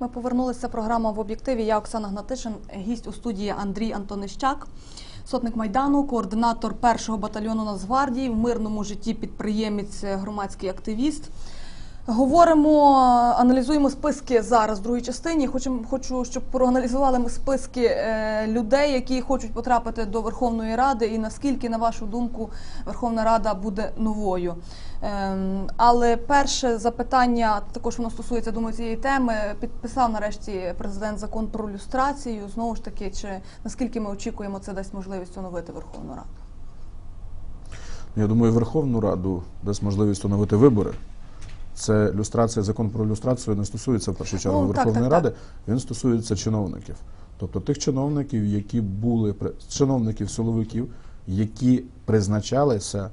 Ми повернулися. Програма в об'єктиві. Я Оксана Гнатишин, гість у студії Андрій Антонищак, сотник майдану, координатор першого батальйону Нацгвардії, в мирному житті підприємець, громадський активіст. Говоримо, аналізуємо списки зараз в другій частині. Хочу, хочу щоб проаналізували ми списки е, людей, які хочуть потрапити до Верховної Ради, і наскільки, на вашу думку, Верховна Рада буде новою. Ем, але перше запитання також воно стосується думаю, цієї теми. Підписав нарешті президент закон про люстрацію. Знову ж таки, чи наскільки ми очікуємо, це дасть можливість оновити Верховну Раду? Я думаю, Верховну Раду дасть можливість оновити вибори. Це люстрація, закон про люстрацію не стосується в першу чергу Ну, Верховної так, так. Ради, він стосується чиновників. Тобто тих чиновників, які були чиновників, силовиків, які призначалися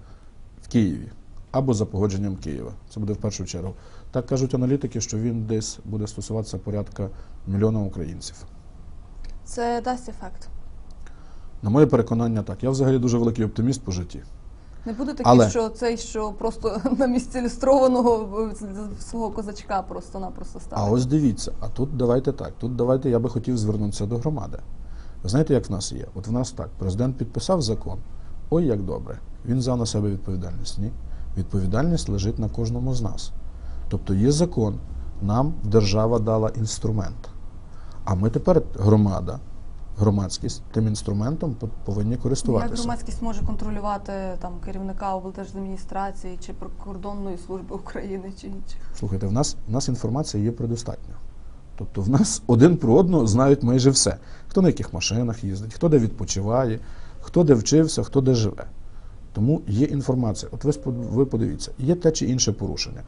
в Києві або за погодженням Києва. Це буде в першу чергу. Так кажуть аналітики, що він десь буде стосуватися порядка мільйона українців. Це дасть ефект. На моє переконання, так. Я взагалі дуже великий оптиміст по житті. Не буде такі, Але- що цей, що просто на місці ілюстрованого е, свого козачка просто-напросто А ось дивіться, а тут давайте так. Тут давайте я би хотів звернутися до громади. Ви знаєте, як в нас є? От в нас так, президент підписав закон. Ой, як добре. Він взяв на себе відповідальність. Ні. Відповідальність лежить на кожному з нас. Тобто є закон, нам держава дала інструмент. А ми тепер, громада, громадськість, тим інструментом по- повинні Як користуватися. громадськість може контролювати там керівника облдержадміністрації чи прикордонної служби України чи інших? Слухайте, в нас, в нас інформація є предостатньо. Тобто в нас один про одного знають майже все. Хто на яких машинах їздить, хто де відпочиває, хто де вчився, хто де живе. Тому є інформація. От ви подивіться, є те чи інше порушення.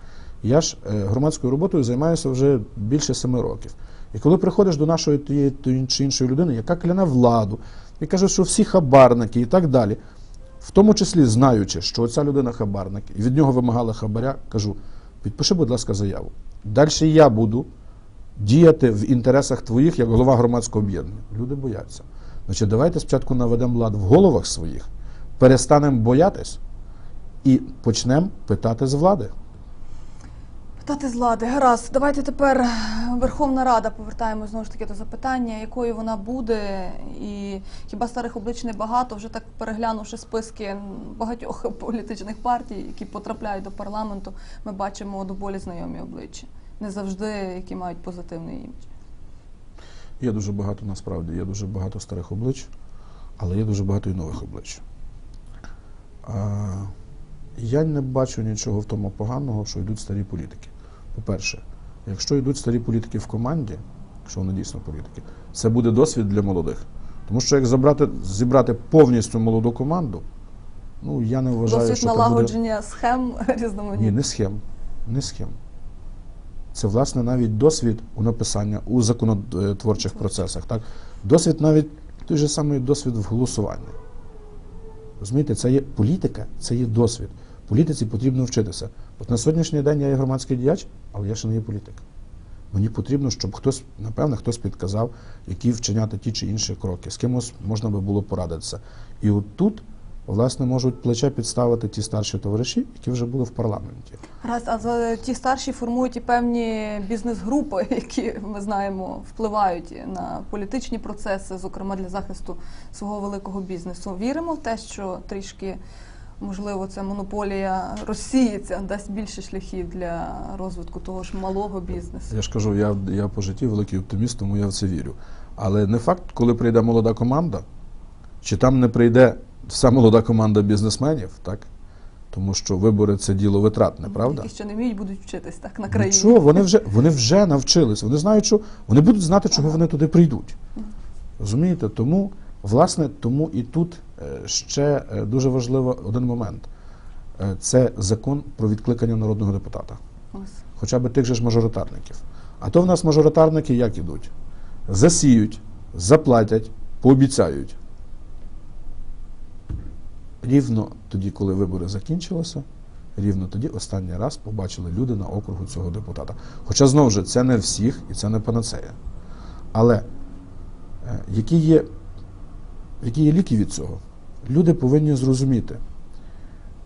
Я ж е, громадською роботою займаюся вже більше семи років. І коли приходиш до нашої тієї чи іншої людини, яка кляне владу, і каже, що всі хабарники і так далі, в тому числі знаючи, що ця людина хабарник, і від нього вимагала хабаря, кажу: підпиши, будь ласка, заяву. Далі я буду діяти в інтересах твоїх як голова громадського об'єднання. Люди бояться. Значить, давайте спочатку наведемо лад в головах своїх, перестанемо боятись і почнемо питати з влади. Питати з влади. Гаразд. Давайте тепер Верховна Рада повертаємо знову ж таки до запитання, якою вона буде, і хіба старих облич не багато, вже так переглянувши списки багатьох політичних партій, які потрапляють до парламенту, ми бачимо доволі знайомі обличчя. Не завжди які мають позитивний імідж. Є дуже багато насправді, є дуже багато старих облич, але є дуже багато і нових облич. Я не бачу нічого в тому поганого, що йдуть старі політики. По-перше, якщо йдуть старі політики в команді, якщо вони дійсно політики, це буде досвід для молодих. Тому що як забрати, зібрати повністю молоду команду, ну я не вважаю, Досвід що це буде... налагодження схем різноманітних. Ні, не схем. Не схем. Це, власне, навіть досвід у написання, у законотворчих процесах. Так? Досвід навіть той же самий досвід в голосуванні. Розумієте, це є політика, це є досвід. Політиці потрібно вчитися. От на сьогоднішній день я є громадський діяч, але я ще не є політик. Мені потрібно, щоб хтось, напевне, хтось підказав, які вчиняти ті чи інші кроки. З кимось можна би було порадитися. І от тут, власне, можуть плече підставити ті старші товариші, які вже були в парламенті. Гаразд, а за ті старші формують і певні бізнес-групи, які ми знаємо впливають на політичні процеси, зокрема для захисту свого великого бізнесу. Віримо в те, що трішки можливо ця монополія розсіється, дасть більше шляхів для розвитку того ж малого бізнесу. Я ж кажу, я, я по житті великий оптиміст, тому я в це вірю. Але не факт, коли прийде молода команда, чи там не прийде вся молода команда бізнесменів, так? Тому що вибори це діло витратне, правда? Які ще не вміють, будуть вчитись так на країні. Нічого, вони вже, вони вже навчились. Вони знають, що вони будуть знати, чого вони туди прийдуть. Розумієте? Тому, власне, тому і тут ще е, дуже важливий один момент. Е, Це закон про відкликання народного депутата. Хоча б тих же ж мажоритарників. А то в нас мажоритарники як ідуть? Засіють, заплатять, пообіцяють. Рівно тоді, коли вибори закінчилися, рівно тоді останній раз побачили люди на округу цього депутата. Хоча знову ж це не всіх і це не панацея. Але е, які є, які є ліки від цього? Люди повинні зрозуміти.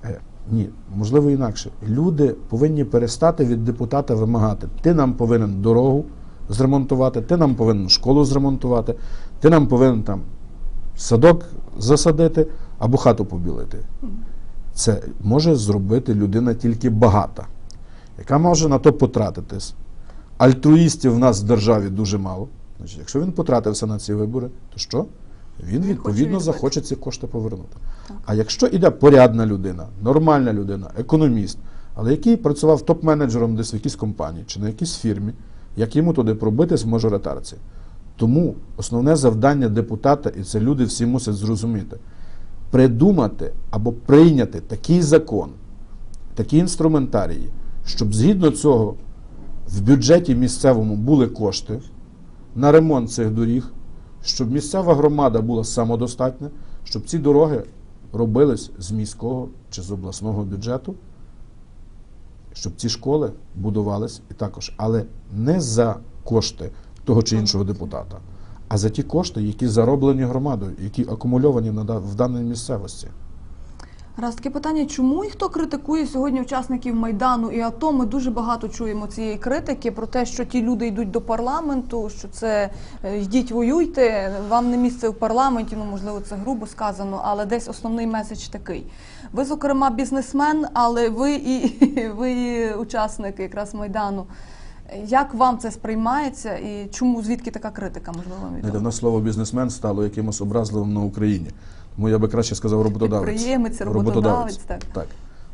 Е, Ні, можливо інакше. Люди повинні перестати від депутата вимагати. Ти нам повинен дорогу зремонтувати, ти нам повинен школу зремонтувати, ти нам повинен там садок засадити або хату побілити. Це може зробити людина тільки багата, яка може на то потратитись. Альтруїстів в нас в державі дуже мало. Значить, якщо він потратився на ці вибори, то що? Він відповідно захоче ці кошти повернути. Так. А якщо іде порядна людина, нормальна людина, економіст, але який працював топ-менеджером десь в якійсь компанії чи на якійсь фірмі, як йому туди пробитись в мажоритарці. Тому основне завдання депутата, і це люди всі мусять зрозуміти, придумати або прийняти такий закон, такі інструментарії, щоб згідно цього в бюджеті місцевому були кошти на ремонт цих доріг, щоб місцева громада була самодостатня, щоб ці дороги робились з міського чи з обласного бюджету, щоб ці школи будувались і також, але не за кошти того чи іншого депутата, а за ті кошти, які зароблені громадою, які акумульовані в даній місцевості. Раз таке питання, чому і хто критикує сьогодні учасників Майдану і АТО? Ми дуже багато чуємо цієї критики про те, що ті люди йдуть до парламенту, що це е, йдіть воюйте, вам не місце в парламенті, ну можливо, це грубо сказано, але десь основний меседж такий. Ви, зокрема, бізнесмен, але ви і ви і учасник якраз Майдану. Як вам це сприймається і чому звідки така критика? Можливо, відомо? нас слово бізнесмен стало якимось образливим на Україні. Тому я би краще сказав роботодавець. Підприємець, роботодавець, так. так.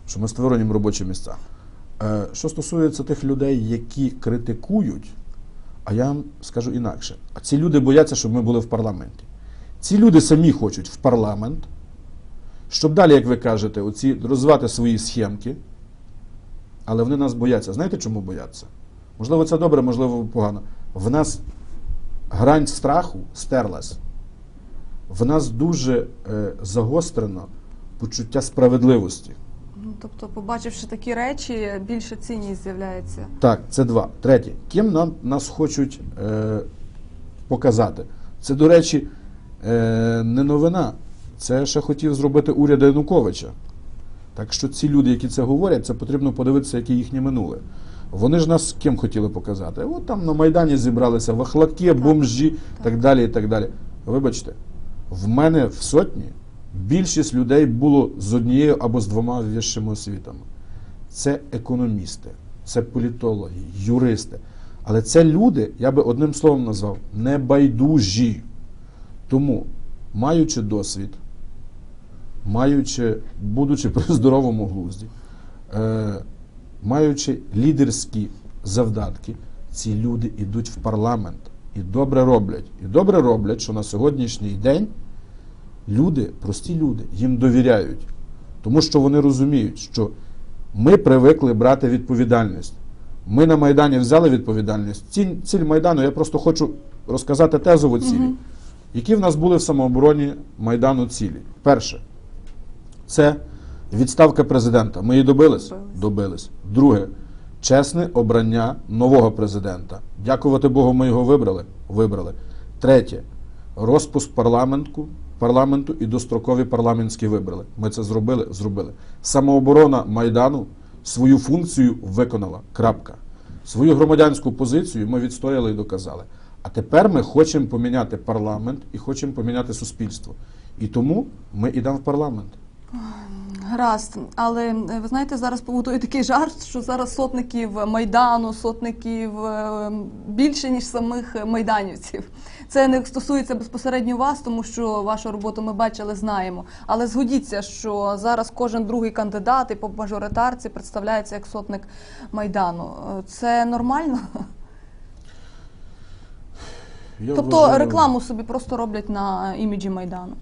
Що ми створюємо робочі місця. Е, що стосується тих людей, які критикують, а я вам скажу інакше. А ці люди бояться, щоб ми були в парламенті. Ці люди самі хочуть в парламент, щоб далі, як ви кажете, оці розвивати свої схемки, але вони нас бояться. Знаєте, чому бояться? Можливо, це добре, можливо, погано. В нас грань страху стерлась. В нас дуже е, загострено почуття справедливості. Ну, тобто, побачивши такі речі, більше цінність з'являється. Так, це два. Третє. Ким нам нас хочуть е, показати? Це, до речі, е, не новина. Це ще хотів зробити уряд Януковича. Так що ці люди, які це говорять, це потрібно подивитися, яке їхнє минуле. Вони ж нас ким хотіли показати? От там на Майдані зібралися вахлаки, бомжі, так далі. і так далі. Вибачте, в мене в сотні більшість людей було з однією або з двома вищими освітами. Це економісти, це політологи, юристи. Але це люди, я би одним словом назвав, небайдужі. Тому, маючи досвід, маючи, будучи при здоровому глузді, е, маючи лідерські завдатки, ці люди йдуть в парламент і добре роблять. І добре роблять, що на сьогоднішній день люди, прості люди, їм довіряють. Тому що вони розуміють, що ми привикли брати відповідальність. Ми на Майдані взяли відповідальність. Ціль, ціль Майдану, я просто хочу розказати тезову цілі, які в нас були в самообороні Майдану цілі. Перше, це відставка президента. Ми її добились? Добились. Добились. Друге, чесне обрання нового президента. Дякувати Богу, ми його вибрали. Вибрали. Третє, розпуск парламенту, парламенту і дострокові парламентські вибрали. Ми це зробили? Зробили. Самооборона Майдану свою функцію виконала. Крапка. Свою громадянську позицію ми відстояли і доказали. А тепер ми хочемо поміняти парламент і хочемо поміняти суспільство. І тому ми йдемо в парламент. Гаразд, але е, ви знаєте, зараз побутує такий жарт, що зараз сотників майдану, сотників е, більше ніж самих майданівців. Це не стосується безпосередньо вас, тому що вашу роботу ми бачили, знаємо. Але згодіться, що зараз кожен другий кандидат і по мажоритарці представляється як сотник майдану. Е, Це нормально? Я Тобто вважаю- рекламу собі просто роблять на іміджі майдану,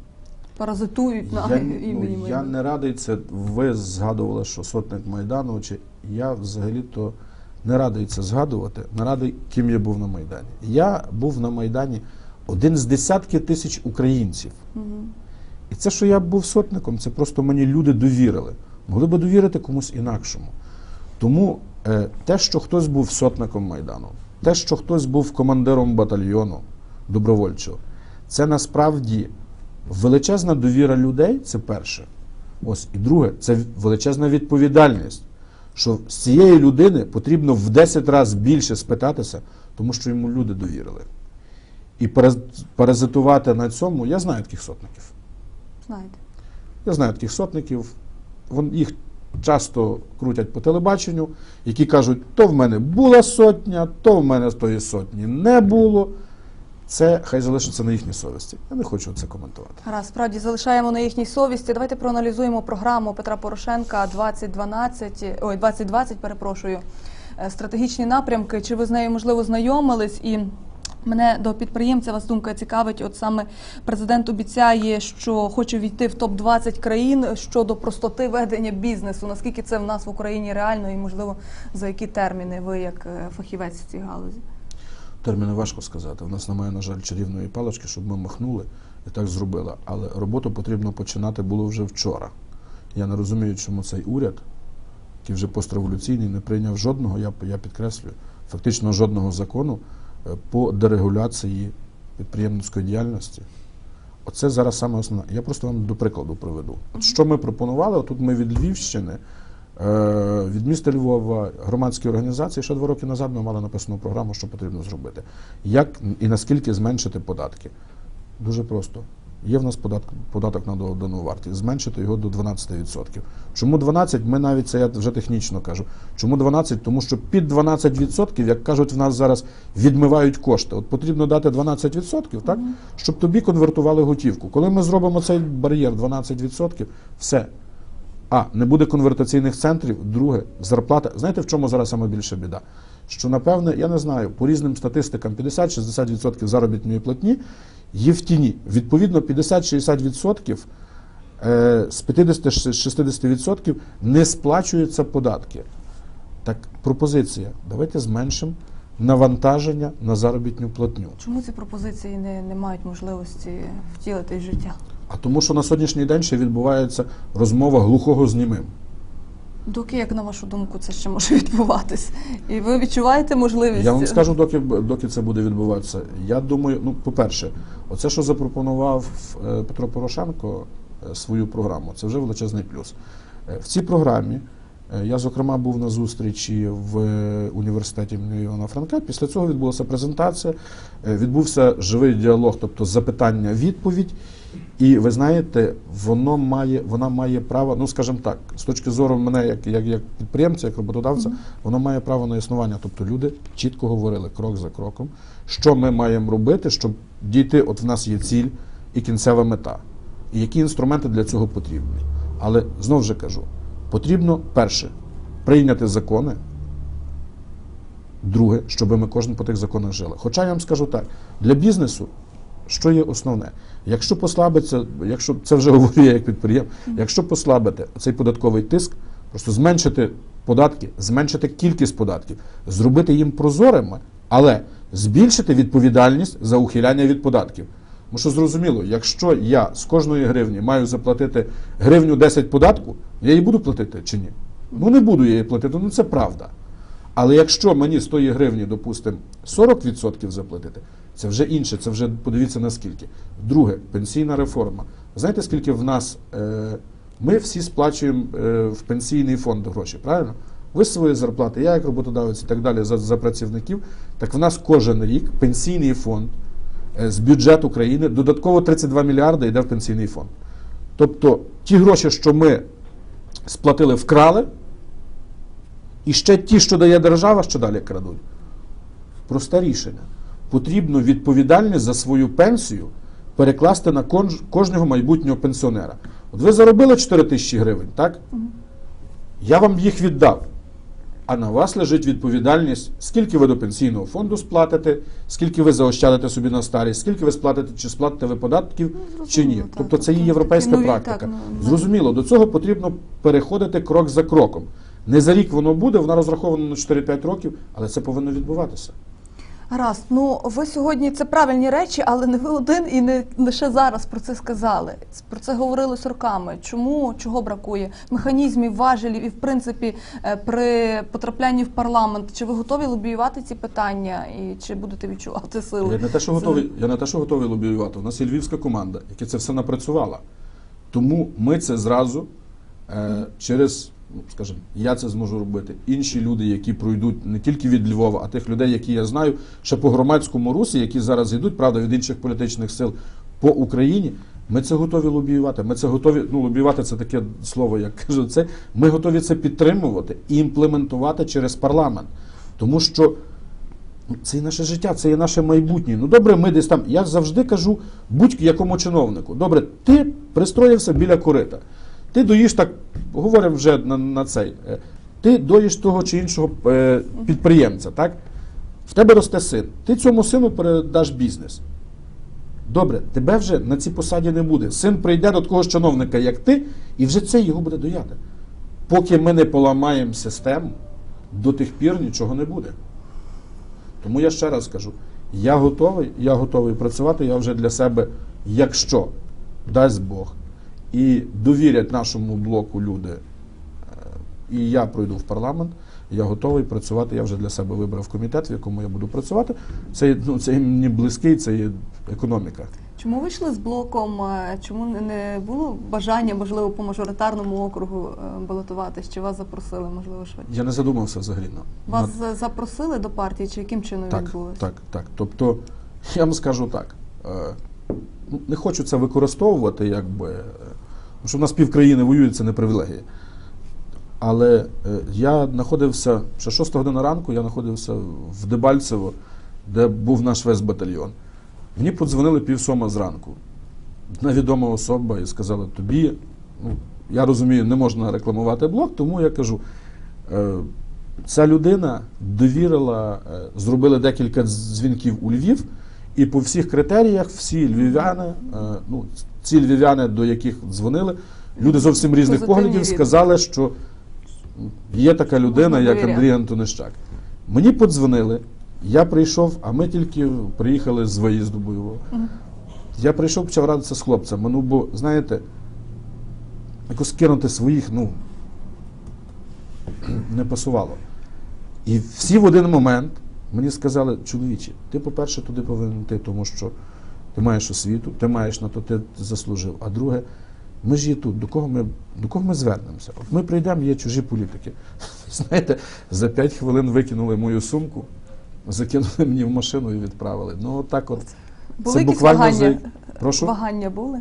паразитують на Я, імені ну, я не радий це. Ви згадували, що сотник Майдану, чи я взагалі-то не радий це згадувати, не радий, ким я був на Майдані. Я був на Майдані один з десятків тисяч українців. І це, що я був сотником, це просто мені люди довірили. Могли би довірити комусь інакшому. Тому е, те, що хтось був сотником Майдану, те, що хтось був командиром батальйону добровольчого, це насправді величезна довіра людей, це перше. Ось і друге, це величезна відповідальність, що з цієї людини потрібно в 10 разів більше спитатися, тому що йому люди довірили. І паразитувати на цьому, я знаю таких сотників. Знаєте. Я знаю таких сотників, вон, їх часто крутять по телебаченню, які кажуть, то в мене була сотня, то в мене тої сотні не було. Це хай залишиться на їхній совісті. Я не хочу це коментувати. Гаразд, справді залишаємо на їхній совісті. Давайте проаналізуємо програму Петра Порошенка 2012, ой, 2020, перепрошую, е, стратегічні напрямки. Чи ви з нею можливо знайомились? І мене до підприємця вас думка цікавить. От саме президент обіцяє, що хоче війти в топ 20 країн щодо простоти ведення бізнесу. Наскільки це в нас в Україні реально, і можливо за які терміни ви як е, фахівець в цій галузі? Терміни важко сказати. У нас немає, на жаль, чарівної палички, щоб ми махнули і так зробили. Але роботу потрібно починати було вже вчора. Я не розумію, чому цей уряд, який вже постреволюційний, не прийняв жодного, я, я підкреслюю, фактично жодного закону е, по дерегуляції підприємницької діяльності. Оце зараз саме основне. Я просто вам до прикладу приведу. От що ми пропонували? Тут ми від Львівщини, від міста Львова, громадські організації, ще два роки назад ми мали написану програму, що потрібно зробити. Як і наскільки зменшити податки? Дуже просто. Є в нас податок, податок на додану вартість, зменшити його до 12%. Чому 12? Ми навіть це я вже технічно кажу. Чому 12? Тому що під 12%, як кажуть, в нас зараз відмивають кошти. От потрібно дати 12%, так, щоб тобі конвертували готівку. Коли ми зробимо цей бар'єр 12%, все. А, не буде конвертаційних центрів. Друге, зарплата. Знаєте, в чому зараз саме більша біда? Що, напевне, я не знаю, по різним статистикам 50-60% заробітної платні є в тіні. Відповідно, 50-60% е, з 50-60% не сплачуються податки. Так, пропозиція. Давайте зменшимо навантаження на заробітну платню. Чому ці пропозиції не, не мають можливості втілити в життя? А тому, що на сьогоднішній день ще відбувається розмова глухого з німим. Доки, як на вашу думку, це ще може відбуватись? І ви відчуваєте можливість? Я вам скажу, доки, доки це буде відбуватися. Я думаю, ну, по-перше, оце, що запропонував е, Петро Порошенко е, свою програму, це вже величезний плюс. Е, В цій програмі я, зокрема, був на зустрічі в е, університеті Івана Франка. Після цього відбулася презентація, е, відбувся живий діалог, тобто запитання-відповідь. І ви знаєте, воно має, вона має право, ну скажімо так, з точки зору мене, як, як, як підприємця, як роботодавця, воно має право на існування. Тобто люди чітко говорили крок за кроком, що ми маємо робити, щоб дійти, от в нас є ціль і кінцева мета. І які інструменти для цього потрібні. Але знову ж кажу, потрібно перше прийняти закони. Друге, щоб ми кожен по тих законах жили. Хоча я вам скажу так, для бізнесу що є основне? Якщо послабиться, якщо це вже говорю я як підприєм, якщо послабити цей податковий тиск, просто зменшити податки, зменшити кількість податків, зробити їм прозорими, але збільшити відповідальність за ухиляння від податків. Тому що зрозуміло, якщо я з кожної гривні маю заплатити гривню 10 податку, я її буду платити чи ні? Ну не буду я її платити, ну це правда. Але якщо мені з тої гривні, допустимо, 40% заплатити, це вже інше, це вже подивіться наскільки. Друге, пенсійна реформа. Знаєте, скільки в нас е, ми всі сплачуємо е, в пенсійний фонд гроші, правильно? Ви з своєї зарплати, я як роботодавець і так далі за, за працівників. Так в нас кожен рік пенсійний фонд з бюджету країни додатково 32 мільярди йде в пенсійний фонд. Тобто ті гроші, що ми сплатили, вкрали, і ще ті, що дає держава, що далі крадуть. Просте рішення. Потрібно відповідальність за свою пенсію перекласти на кожного майбутнього пенсіонера. От ви заробили 4 тисячі гривень, так? Я вам їх віддав. А на вас лежить відповідальність, скільки ви до пенсійного фонду сплатите, скільки ви заощадите собі на старість, скільки ви сплатите, чи сплатите ви податків, чи ні. так. Тобто це є Тобто європейська такі практика. так, ну, Зрозуміло, до цього потрібно переходити крок за кроком. Не за рік воно буде, вона розрахована на 4-5 років, але це повинно відбуватися. Гаразд, ну ви сьогодні це правильні речі, але не ви один і не лише зараз про це сказали. Про це говорилось роками. Чому чого бракує? Механізмів, важелів і в принципі е, при потраплянні в парламент. Чи ви готові лобіювати ці питання і чи будете відчувати сили? Я не те, що готовий, я не те, що готовий лобіювати. У нас є львівська команда, яка це все напрацювала. Тому ми це зразу Е, через, скажімо, я це зможу робити. Інші люди, які пройдуть не тільки від Львова, а тих людей, які я знаю, ще по громадському русі, які зараз йдуть, правда, від інших політичних сил по Україні. Ми це готові лобіювати. Ми це готові. Ну, лобіювати це таке слово, як кажу, це ми готові це підтримувати і імплементувати через парламент. Тому що Ну, Це і наше життя, це і наше майбутнє. Ну добре, ми десь там. Я завжди кажу будь-якому чиновнику. Добре, ти пристроївся біля корита. Ти доїш так, говоримо вже на, на цей. е, Ти доїш того чи іншого е, підприємця, так? В тебе росте син. Ти цьому сину передаш бізнес. Добре, тебе вже на цій посаді не буде. Син прийде до такого чиновника, як ти, і вже це його буде дояти. Поки ми не поламаємо систему, до тих пір нічого не буде. Тому я ще раз кажу: я готовий, я готовий працювати. Я вже для себе, якщо дасть Бог, і довірять нашому блоку люди, е, і я пройду в парламент, я готовий працювати. Я вже для себе вибрав комітет, в якому я буду працювати. Це, ну, це мені близький, це є економіка. Чому ви йшли з блоком? е, Чому не- було бажання, можливо, по мажоритарному округу е, балотуватись? Чи вас запросили, можливо, швидше? Я не задумався взагалі на Вас е, запросили до партії, чи яким чином Так, відбулося? так, так. Тобто, я вам скажу так. Ну, не хочу це використовувати, якби. Що в нас півкраїни воюють, це не привілегія. Але е, я знаходився ще 6 година ранку, я знаходився в Дебальцево, де був наш весь батальйон. Мені подзвонили пів сьома зранку. Одна відома особа і сказала: тобі, ну, я розумію, не можна рекламувати блог, тому я кажу. Е, Ця людина довірила, е, зробили декілька дзвінків у Львів, і по всіх критеріях всі львів'яни, ну, ці львів'яни, до яких дзвонили, люди зовсім різних поглядів сказали, що є така людина, як. Андрій Антонищак. Мені подзвонили, я прийшов, а ми тільки приїхали з виїзду бойового. Я прийшов, почав радитися з хлопцями. Ну, бо, знаєте, якось кинути своїх, ну, не пасувало. І всі в один момент мені сказали, чоловіче, ти, по-перше, туди повинен йти, тому що ти маєш освіту, ти маєш на то, ти заслужив. А друге, ми ж є тут, до кого ми, до кого ми звернемося? От ми прийдемо, є чужі політики. Знаєте, за 5 хвилин викинули мою сумку, закинули мені в машину і відправили. Ну, так от. Були це буквально вагання? за- Прошу? Вагання були?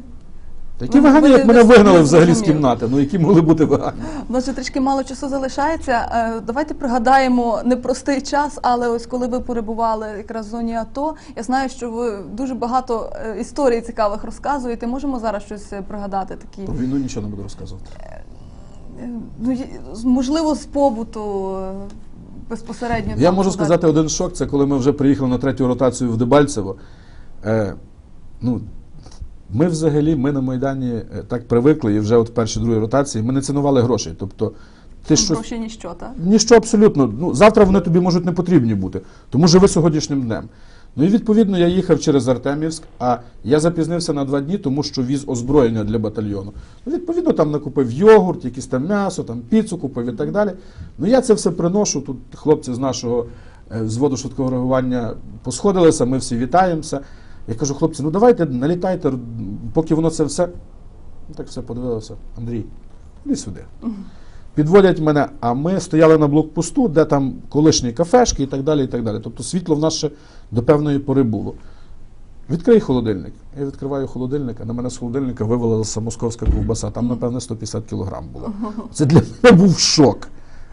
Такі Ви- вагання, ви як мене вигнали взагалі з кімнати. Ну які могли бути вагання? У нас вже трішки мало часу залишається. Е, Давайте пригадаємо непростий час, але ось коли ви перебували якраз в зоні АТО, я знаю, що ви дуже багато е, історій цікавих розказуєте. Можемо зараз щось е, пригадати такі? Про війну нічого не буду розказувати. Ну, можливо, з побуту безпосередньо. Я можу сказати один шок, це коли ми вже приїхали на третю ротацію в Дебальцево. Е, ну, ми взагалі, ми на Майдані е, так привикли, і вже от в першій другій ротації ми не цінували грошей. Тобто, ти щось. Гроші ніщо, так? Ніщо абсолютно. Ну, завтра вони тобі можуть не потрібні бути. Тому живи сьогоднішнім днем. Ну і відповідно я їхав через Артемівськ, а я запізнився на два дні, тому що віз озброєння для батальйону. Ну, відповідно, там накупив йогурт, якісь там м'ясо, там піцу купив і так далі. Ну я це все приношу. Тут хлопці з нашого е, взводу швидкого реагування посходилися, ми всі вітаємося. Я кажу, хлопці, ну давайте налітайте, поки воно це все. Так все подивилося. Андрій, іди сюди. Підводять мене, а ми стояли на блокпосту, де там колишні кафешки і так далі. і так далі. Тобто світло в нас ще до певної пори було. Відкрий холодильник. Я відкриваю холодильник, а на мене з холодильника вивалилася московська ковбаса. Там, напевне, 150 кілограм було. Це для мене був шок.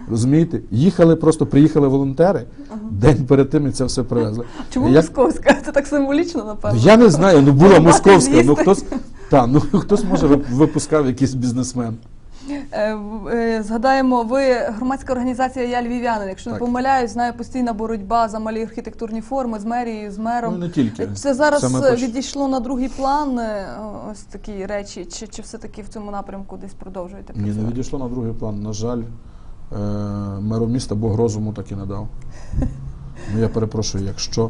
Розумієте? Їхали, просто приїхали волонтери, день перед тим і це все привезли. Чому Я- московська? Це так символічно, напевно. Я не знаю, ну була московська, ну хтось, та, ну, хтось може випускав якийсь бізнесмен. Е, е, Згадаємо, ви громадська організація Я Львів'янин. Якщо Так. не помиляюсь, знаю постійна боротьба за малі архітектурні форми з мерією, з мером. Ну, не тільки. Це зараз Саме е, поч- відійшло на другий план. е, Ось такі речі, чи, чи все-таки в цьому напрямку десь продовжуєте Ні, не відійшло на другий план. На жаль, е, меру міста Бог розуму так і не дав. Ну, я перепрошую, якщо,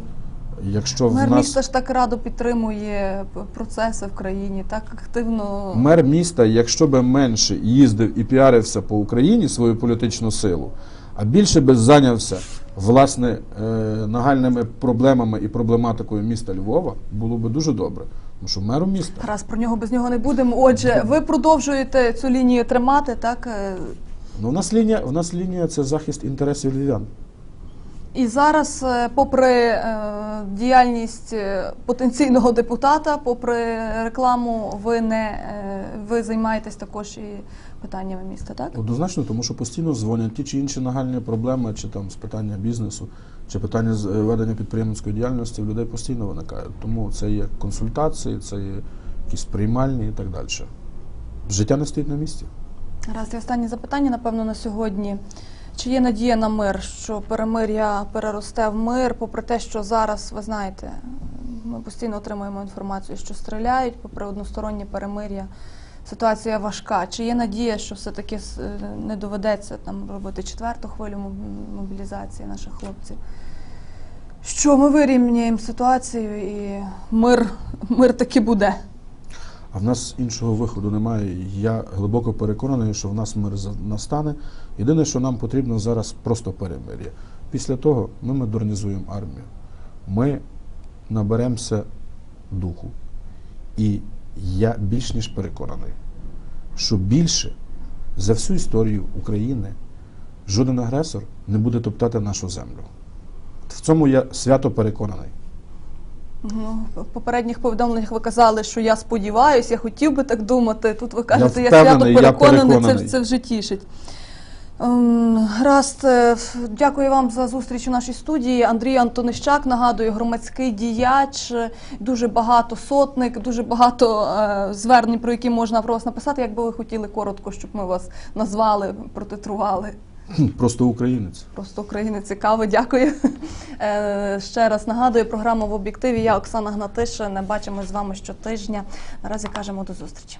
якщо в нас. міста ж так радо підтримує процеси в країні, так активно. Мер міста, якщо би менше їздив і піарився по Україні свою політичну силу, а більше би зайнявся власне е, нагальними проблемами і проблематикою міста Львова, було би дуже добре. Тому що мером міста. Раз про нього без нього не будемо. Отже, ви продовжуєте цю лінію тримати, так? Ну, у нас лінія, у нас лінія це захист інтересів львів'ян. І зараз, е, попри е, діяльність е, потенційного депутата, попри рекламу, ви не е, ви займаєтесь також і питаннями міста, так? Однозначно, тому що постійно дзвонять ті чи інші нагальні проблеми, чи там з питання бізнесу, чи питання з- ведення підприємницької діяльності, в людей постійно виникають. Тому це є консультації, це є якісь приймальні і так далі. Життя не стоїть на місці. Раз і останнє запитання, напевно, на сьогодні. Чи є надія на мир, що перемир'я переросте в мир, попри те, що зараз, ви знаєте, ми постійно отримуємо інформацію, що стріляють, попри одностороннє перемир'я, ситуація важка. Чи є надія, що все-таки е, не доведеться там робити четверту хвилю мобілізації наших хлопців? Що ми вирівняємо ситуацію і мир, мир таки буде? А в нас іншого виходу немає. Я глибоко переконаний, що в нас мир настане. Єдине, що нам потрібно зараз просто перемир'я. Після того ми модернізуємо армію. Ми наберемося духу. І я більш ніж переконаний, що більше за всю історію України жоден агресор не буде топтати нашу землю. В цьому я свято переконаний. Ну, в попередніх повідомленнях ви казали, що я сподіваюся, я хотів би так думати. Тут ви кажете, я, впевнений, свято я переконаний, це, це вже тішить. Ем, Гаразд, е, дякую вам за зустріч у нашій студії. Андрій Антонищак, нагадую, громадський діяч, дуже багато сотник, дуже багато е, звернень, про які можна про вас написати. Якби ви хотіли коротко, щоб ми вас назвали, протитрували. Просто українець. Просто українець цікаво, дякую. Е, Ще раз нагадую, програму в об'єктиві. Я Оксана Гнатишин. Бачимо з вами щотижня. Наразі кажемо до зустрічі.